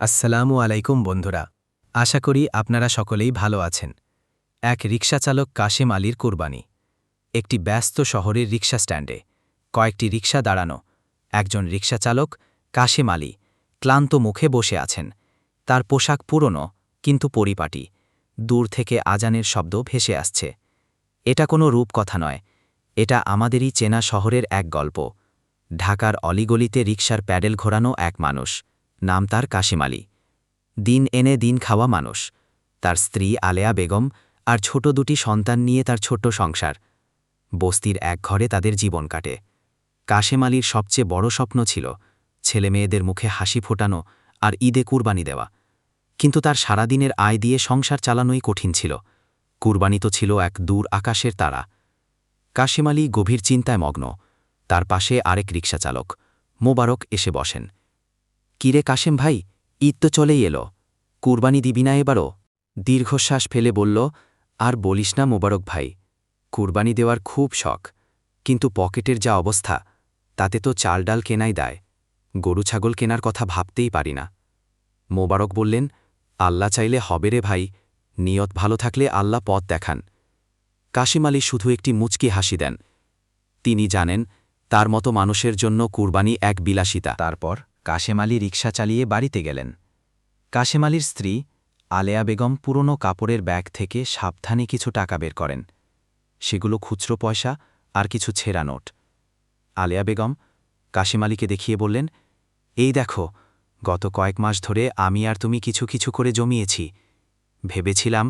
আসসালামু আলাইকুম বন্ধুরা। আশা করি আপনারা সকলেই ভালো আছেন। এক রিকশাচালক কাশেম আলীর কুরবানি। একটি ব্যস্ত শহরের রিকশা স্ট্যান্ডে কয়েকটি রিকশা দাঁড়ানো। একজন রিকশাচালক কাশেম আলী ক্লান্ত মুখে বসে আছেন। তার পোশাক পুরনো, কিন্তু পরিপাটি। দূর থেকে আজানের শব্দ ভেসে আসছে। এটা কোনো রূপকথা নয়। এটা আমাদেরই চেনা শহরের এক গল্প। ঢাকার অলিগলিতে রিকশার প্যাডেল ঘোরানো এক মানুষ। নাম তার কাশিম আলী। দিন এনে দিন খাওয়া মানুষ। তার স্ত্রী আলেয়া বেগম আর ছোট দুটি সন্তান নিয়ে তার ছোট্ট সংসার। বস্তির এক ঘরে তাদের জীবন কাটে। কাশেম আলীর সবচেয়ে বড় স্বপ্ন ছিল ছেলে মেয়েদের মুখে হাসি ফোটানো আর ঈদে কুরবানি দেওয়া। কিন্তু তার সারাদিনের আয় দিয়ে সংসার চালানোই কঠিন ছিল। কুরবানি তো ছিল এক দূর আকাশের তারা। কাশেম আলী গভীর চিন্তায় মগ্ন। তার পাশে আরেক রিকশা চালক মোবারক এসে বসেন। কিরে কাশেম ভাই, ঈদ তো চলেই এলো। কুরবানি দিবি না এবারও? দীর্ঘশ্বাস ফেলে বলল, আর বলিস না মোবারক ভাই, কুরবানি দেওয়ার খুব শখ, কিন্তু পকেটের যা অবস্থা, তাতে তো চাল ডাল কেনাই দায়, গরু ছাগল কেনার কথা ভাবতেই পারি না। মোবারক বললেন, আল্লাহ চাইলে হবে রে ভাই, নিয়ত ভালো থাকলে আল্লাহ পথ দেখান। কাশিম আলী শুধু একটি মুচকি হাসি দেন। তিনি জানেন, তার মতো মানুষের জন্য কুরবানি এক বিলাসিতা। তারপর? কাশেম আলী রিকশা চালিয়ে বাড়িতে গেলেন। কাশেম আলীর স্ত্রী আলেয়া বেগম পুরনো কাপড়ের ব্যাগ থেকে সাবধানে কিছু টাকা বের করেন। সেগুলো খুচরো পয়সা আর কিছু ছেঁড়া নোট। আলেয়া বেগম কাশেম আলীকে দেখিয়ে বললেন, এই দেখো, গত কয়েক মাস ধরে আমি আর তুমি কিছু কিছু করে জমিয়েছি। ভেবেছিলাম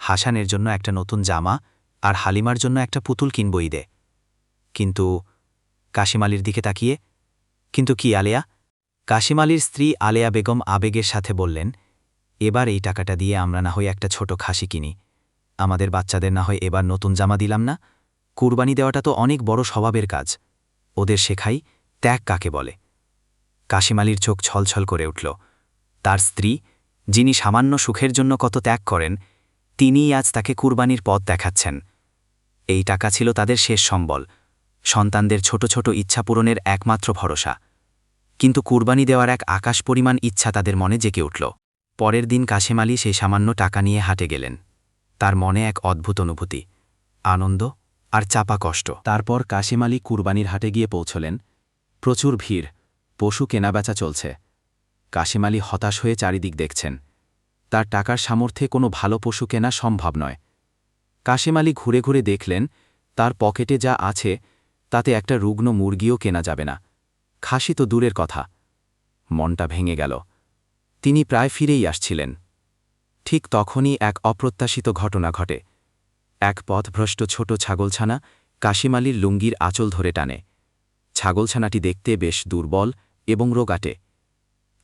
হাসানের জন্য একটা নতুন জামা আর হালিমার জন্য একটা পুতুল কিনবই দে। কিন্তু কাশিম আলীর দিকে তাকিয়ে, কিন্তু কি আলেয়া কাশিম আলীর স্ত্রী আলেয়া বেগম আবেগের সাথে বললেন, এবার এই টাকাটা দিয়ে আমরা না হয় একটা ছোট খাসি কিনি। আমাদের বাচ্চাদের না হয় এবার নতুন জামা দিলাম না। কুরবানি দেওয়াটা তো অনেক বড় স্বভাবের কাজ। ওদের শেখাই ত্যাগ কাকে বলে? কাশিম আলীর চোখ ছলছল করে উঠল। তার স্ত্রী, যিনি সামান্য সুখের জন্য কত ত্যাগ করেন, তিনিই আজ তাকে কুরবানির পথ দেখাচ্ছেন। এই টাকা ছিল তাদের শেষ সম্বল। সন্তানদের ছোট ছোট ইচ্ছা পূরণের একমাত্র ভরসা। কিন্তু কুরবানি দেওয়ার এক আকাশ পরিমাণ ইচ্ছা তাদের মনে জেগে উঠল। পরের দিন কাশেম আলী সেই সামান্য টাকা নিয়ে হাটে গেলেন। তার মনে এক অদ্ভুত অনুভূতি, আনন্দ আর চাপা কষ্ট। তারপর কাশেম আলী কুরবানির হাটে গিয়ে পৌঁছলেন। প্রচুর ভিড়, পশু কেনাবেচা চলছে। কাশেম আলী হতাশ হয়ে চারিদিক দেখছেন। তার টাকার সামর্থ্যে কোনো ভালো পশু কেনা সম্ভব নয়। কাশেম আলী ঘুরে ঘুরে দেখলেন, তার পকেটে যা আছে, তাতে একটা রুগ্ন মুরগিও কেনা যাবে না। খাসি তো দূরের কথা। মনটা ভেঙে গেল। তিনি প্রায় ফিরেই আসছিলেন। ঠিক তখনই এক অপ্রত্যাশিত ঘটনা ঘটে। এক পথভ্রষ্ট ছোট ছাগলছানা কাশিমালির লুঙ্গির আঁচল ধরে টানে। ছাগলছানাটি দেখতে বেশ দুর্বল এবং রোগাটে।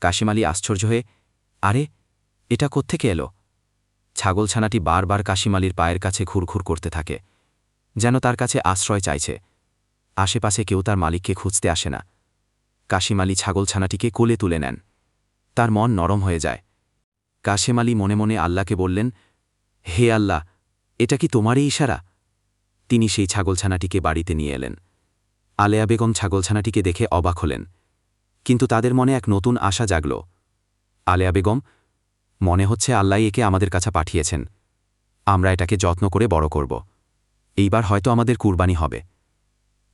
কাশিমালি আশ্চর্য হয়ে, আরে, এটা কোত্থেকে এলো? ছাগলছানাটি বারবার কাশিমালির পায়ের কাছে ঘুরঘুর করতে থাকে, যেন তার কাছে আশ্রয় চাইছে। আশেপাশে কেউ তার মালিককে খুঁজতে আসে না। কাশিম আলী ছাগলছানাটিকে কোলে তুলে নেন। তার মন নরম হয়ে যায়। কাশেম আলী মনে মনে আল্লাহকে বললেন, হে আল্লাহ, এটা কি তোমারই ইশারা? তিনি সেই ছাগলছানাটিকে বাড়িতে নিয়ে এলেন। আলেয়া বেগম ছাগলছানাটিকে দেখে অবাক হলেন। কিন্তু তাদের মনে এক নতুন আশা জাগল। আলেয়া বেগম, মনে হচ্ছে আল্লাহ একে আমাদের কাছে পাঠিয়েছেন। আমরা এটাকে যত্ন করে বড় করব। এইবার হয়তো আমাদের কুরবানি হবে।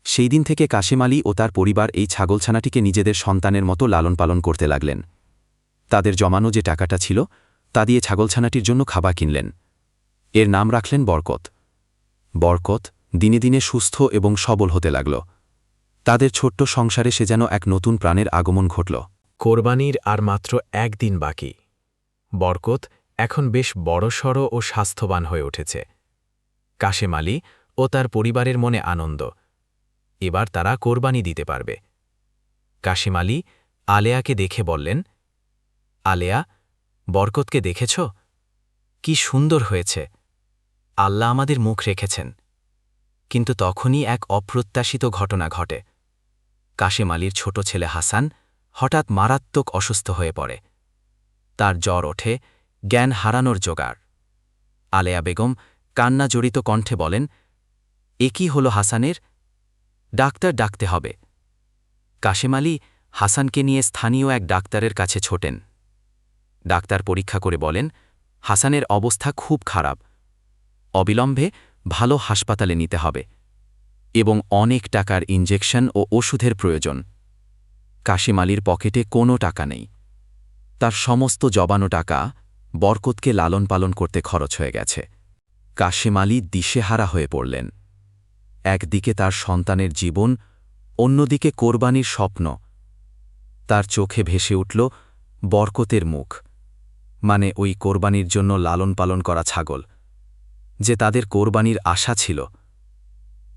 সেই দিন থেকে কাশেম আলী ও তার পরিবার এই ছাগলছানাটিকে নিজেদের সন্তানের মতো লালন পালন করতে লাগলেন। তাদের জমানো যে টাকাটা ছিল, তা দিয়ে ছাগলছানাটির জন্য খাবার কিনলেন। এর নাম রাখলেন বরকত। বরকত দিনে দিনে সুস্থ এবং সবল হতে লাগল। তাদের ছোট্ট সংসারে সে যেন এক নতুন প্রাণের আগমন ঘটল। কোরবানির আর মাত্র একদিন বাকি। বরকত এখন বেশ বড়সড় ও স্বাস্থ্যবান হয়ে উঠেছে। কাশেম আলী ও তার পরিবারের মনে আনন্দ। এবার তারা কোরবানি দিতে পারবে। কাশিম আলী আলেয়াকে দেখে বললেন, আলেয়া, বরকতকে দেখেছ? কি সুন্দর হয়েছে। আল্লাহ আমাদের মুখ রেখেছেন। কিন্তু তখনই এক অপ্রত্যাশিত ঘটনা ঘটে। কাশিম আলীর ছোট ছেলে হাসান হঠাৎ মারাত্মক অসুস্থ হয়ে পড়ে। তার জ্বর ওঠে, জ্ঞান হারানোর জোগাড়। আলেয়া বেগম কান্না জড়িত কণ্ঠে বলেন, এ কি হল হাসানের? ডাক্তার ডাকতে হবে। কাশেম আলী হাসানকে নিয়ে স্থানীয় এক ডাক্তারের কাছে ছোটেন। ডাক্তার পরীক্ষা করে বলেন, হাসানের অবস্থা খুব খারাপ। অবিলম্বে ভালো হাসপাতালে নিতে হবে এবং অনেক টাকার ইঞ্জেকশন ও ওষুধের প্রয়োজন। কাশিম আলীর পকেটে কোনো টাকা নেই। তার সমস্ত জবানো টাকা বরকতকে লালন পালন করতে খরচ হয়ে গেছে। কাশিম আলী দিশেহারা হয়ে পড়লেন। একদিকে তার সন্তানের জীবন, অন্যদিকে কোরবানির স্বপ্ন। তার চোখে ভেসে উঠল বরকতের মুখ মানে ওই কোরবানির জন্য লালন পালন করা ছাগল, যে তাদের কোরবানির আশা ছিল।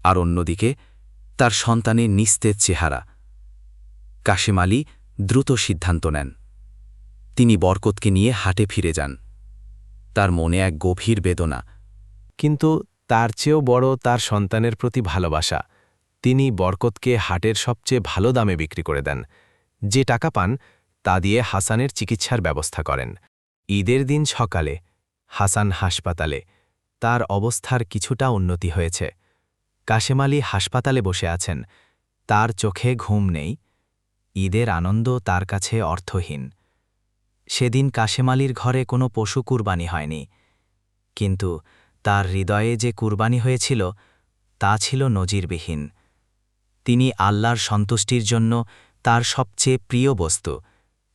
আর অন্যদিকে তার সন্তানের নিস্তেজ চেহারা। কাশিম আলী দ্রুত সিদ্ধান্ত নেন। তিনি বরকতকে নিয়ে হাটে ফিরে যান। তার মনে এক গভীর বেদনা। কিন্তু তার চেয়েও বড় তার সন্তানের প্রতি ভালোবাসা। তিনি বরকতকে হাটের সবচেয়ে ভালো দামে বিক্রি করে দেন। যে টাকা পান, তা দিয়ে হাসানের চিকিৎসার ব্যবস্থা করেন। ঈদের দিন সকালে হাসান হাসপাতালে। তার অবস্থার কিছুটা উন্নতি হয়েছে। কাশেম আলী হাসপাতালে বসে আছেন। তার চোখে ঘুম নেই। ঈদের আনন্দ তার কাছে অর্থহীন। সেদিন কাশেম আলীর ঘরে কোনো পশু কুরবানি হয়নি। কিন্তু তার হৃদয়ে যে কুরবানি হয়েছিল, তা ছিল নজিরবিহীন। তিনি আল্লাহর সন্তুষ্টির জন্য তার সবচেয়ে প্রিয় বস্তু,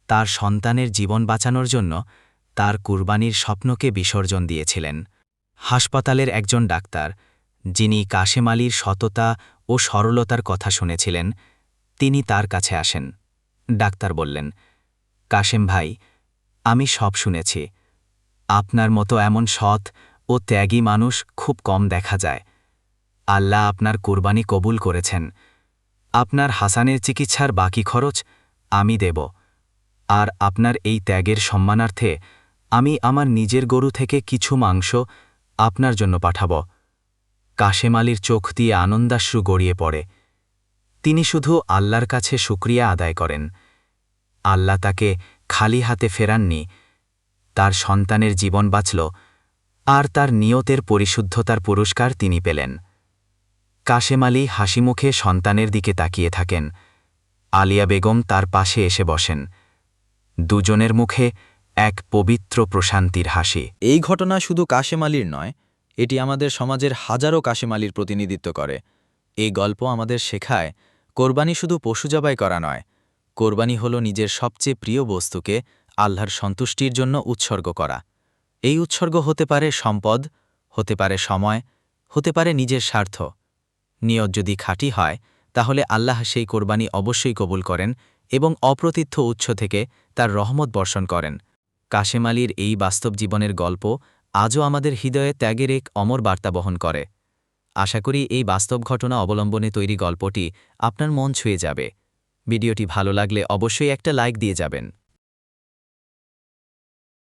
তার সন্তানের জীবন বাঁচানোর জন্য তার কুরবানির স্বপ্নকে বিসর্জন দিয়েছিলেন। হাসপাতালের একজন ডাক্তার, যিনি কাশেম আলীর সততা ও সরলতার কথা শুনেছিলেন, তিনি তার কাছে আসেন। ডাক্তার বললেন, কাশেম ভাই, আমি সব শুনেছি। আপনার মতো এমন সৎ ও ত্যাগী মানুষ খুব কম দেখা যায়। আল্লাহ আপনার কোরবানি কবুল করেছেন। আপনার হাসানের চিকিৎসার বাকি খরচ আমি দেব। আর আপনার এই ত্যাগের সম্মানার্থে আমি আমার নিজের গরু থেকে কিছু মাংস আপনার জন্য পাঠাব। কাশেম আলীর চোখ দিয়ে আনন্দাশ্রু গড়িয়ে পড়ে। তিনি শুধু আল্লাহর কাছে শুক্রিয়া আদায় করেন। আল্লাহ তাকে খালি হাতে ফেরাননি। তার সন্তানের জীবন বাঁচল আর তার নিয়তের পরিশুদ্ধতার পুরস্কার তিনি পেলেন। কাশেম আলী হাসিমুখে সন্তানের দিকে তাকিয়ে থাকেন। আলিয়া বেগম তার পাশে এসে বসেন। দুজনের মুখে এক পবিত্র প্রশান্তির হাসি। এই ঘটনা শুধু কাশেম আলীর নয়, এটি আমাদের সমাজের হাজারো কাশেম আলীর প্রতিনিধিত্ব করে। এই গল্প আমাদের শেখায়, কোরবানি শুধু পশু জবাই করা নয়, কোরবানি হল নিজের সবচেয়ে প্রিয় বস্তুকে আল্লাহর সন্তুষ্টির জন্য উৎসর্গ করা। এই উৎসর্গ হতে পারে সম্পদ, হতে পারে সময়, হতে পারে নিজের স্বার্থ। নিয়ত যদি খাঁটি হয়, তাহলে আল্লাহ সেই কোরবানি অবশ্যই কবুল করেন এবং অপ্রতিথ্য উৎস থেকে তার রহমত বর্ষণ করেন। কাশেম আলীর এই বাস্তব জীবনের গল্প আজও আমাদের হৃদয়ে ত্যাগের এক অমর বার্তা বহন করে। আশা করি এই বাস্তব ঘটনা অবলম্বনে তৈরি গল্পটি আপনার মন ছুঁয়ে যাবে। ভিডিওটি ভালো লাগলে অবশ্যই একটা লাইক দিয়ে যাবেন।